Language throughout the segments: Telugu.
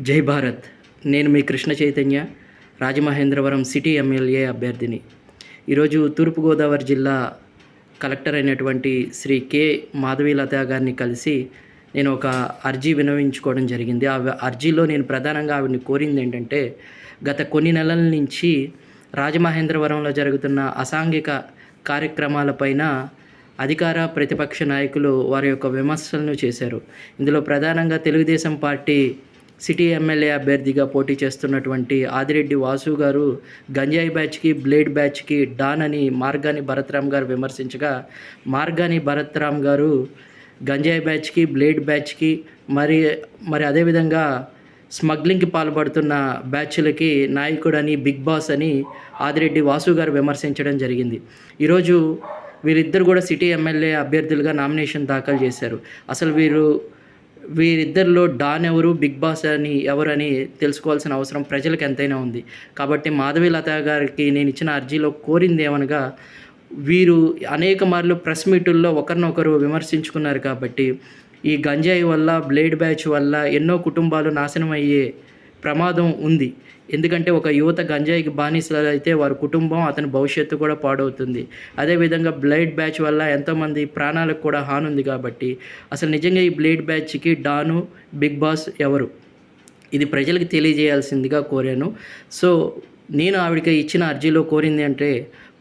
జై భారత్. నేను మీ కృష్ణ చైతన్య రాజమహేంద్రవరం సిటీ ఎమ్మెల్యే అభ్యర్థిని. ఈరోజు తూర్పుగోదావరి జిల్లా కలెక్టర్ అయినటువంటి శ్రీ కె. మాధవీలత గారిని కలిసి నేను ఒక అర్జీ వినవించుకోవడం జరిగింది. ఆ అర్జీలో నేను ప్రధానంగా ఆవిడని కోరింది ఏంటంటే గత కొన్ని నెలల నుంచి రాజమహేంద్రవరంలో జరుగుతున్న అసాంఘిక కార్యక్రమాలపైన అధికార ప్రతిపక్ష నాయకులు వారి యొక్క విమర్శలను చేశారు. ఇందులో ప్రధానంగా తెలుగుదేశం పార్టీ సిటీ ఎమ్మెల్యే అభ్యర్థిగా పోటీ చేస్తున్నటువంటి ఆదిరెడ్డి వాసు గారు గంజాయి బ్యాచ్కి బ్లేడ్ బ్యాచ్కి డాన్ అని మార్గాని భరత్రామ్ గారు విమర్శించగా మార్గాని భరత్రామ్ గారు గంజాయి బ్యాచ్కి బ్లేడ్ బ్యాచ్కి మరి మరి అదేవిధంగా స్మగ్లింగ్కి పాల్పడుతున్న బ్యాచ్లకి నాయకుడని బిగ్ బాస్ అని ఆదిరెడ్డి వాసు గారు విమర్శించడం జరిగింది. ఈరోజు వీరిద్దరు కూడా సిటీ ఎమ్మెల్యే అభ్యర్థులుగా నామినేషన్ దాఖలు చేశారు. అసలు వీరు వీరిద్దరిలో డాన్ ఎవరు బిగ్ బాస్ అని ఎవరని తెలుసుకోవాల్సిన అవసరం ప్రజలకు ఎంతైనా ఉంది. కాబట్టి మాధవి లత గారికి నేను ఇచ్చిన అర్జీలో కోరింది ఏమనగా వీరు అనేక మార్లు ప్రెస్ మీటుల్లో ఒకరినొకరు విమర్శించుకున్నారు కాబట్టి ఈ గంజాయి వల్ల బ్లేడ్ బ్యాచ్ వల్ల ఎన్నో కుటుంబాలు నాశనం అయ్యే ప్రమాదం ఉంది. ఎందుకంటే ఒక యువత గంజాయికి బానిసలైతే అయితే వారి కుటుంబం అతని భవిష్యత్తు కూడా పాడవుతుంది. అదేవిధంగా బ్లేడ్ బ్యాచ్ వల్ల ఎంతోమంది ప్రాణాలకు కూడా హాని ఉంది కాబట్టి అసలు నిజంగా ఈ బ్లేడ్ బ్యాచ్కి డాను బిగ్ బాస్ ఎవరు? ఇది ప్రజలకు తెలియజేయాల్సిందిగా కోరాను. సో నేను ఆవిడకి ఇచ్చిన అర్జీలో కోరింది అంటే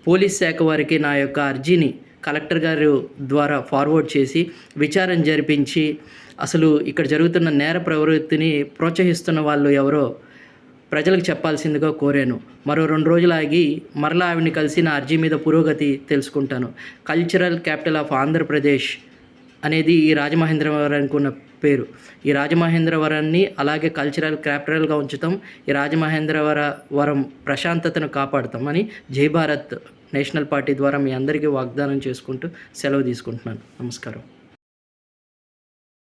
పోలీస్ శాఖ వారికి నా యొక్క అర్జీని కలెక్టర్ గారు ద్వారా ఫార్వర్డ్ చేసి విచారణ జరిపించి అసలు ఇక్కడ జరుగుతున్న నేర ప్రవృత్తిని ప్రోత్సహిస్తున్న వాళ్ళు ఎవరో ప్రజలకు చెప్పాల్సిందిగా కోరాను. మరో రెండు రోజులు ఆగి మరలా ఆవిడని కలిసి నా అర్జీ మీద పురోగతి తెలుసుకుంటాను. కల్చరల్ క్యాపిటల్ ఆఫ్ ఆంధ్రప్రదేశ్ అనేది ఈ రాజమహేంద్రవరానికి ఉన్న పేరు. ఈ రాజమహేంద్రవరాన్ని అలాగే కల్చరల్ క్యాపిటల్గా ఉంచుతాం. ఈ రాజమహేంద్రవర వరం ప్రశాంతతను కాపాడుతాం అని జై భారత్ నేషనల్ పార్టీ ద్వారా మీ అందరికీ వాగ్దానం చేసుకుంటూ సెలవు తీసుకుంటున్నాను. నమస్కారం.